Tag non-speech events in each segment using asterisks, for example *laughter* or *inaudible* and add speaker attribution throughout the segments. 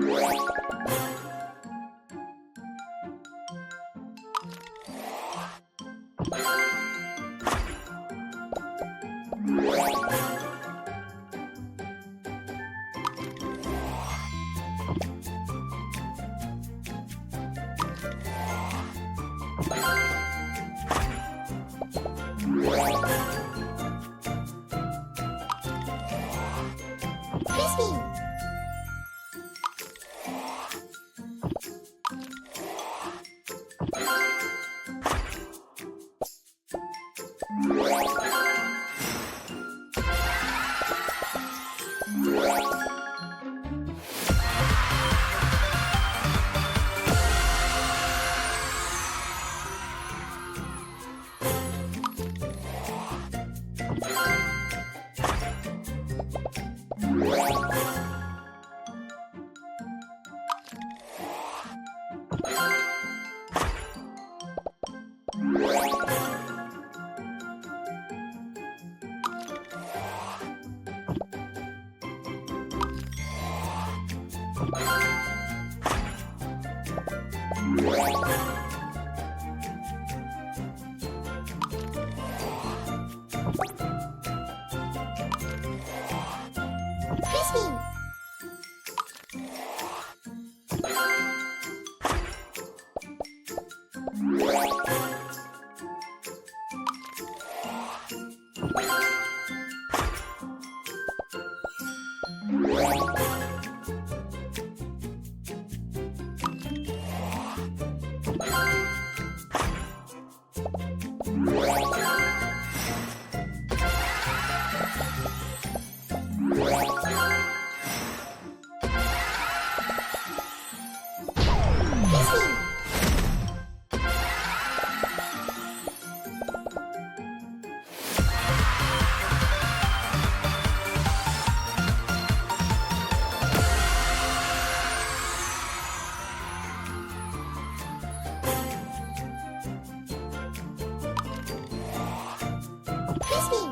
Speaker 1: What? Disney. Bye. *laughs* Excuse me.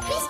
Speaker 1: Please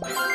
Speaker 1: Bye.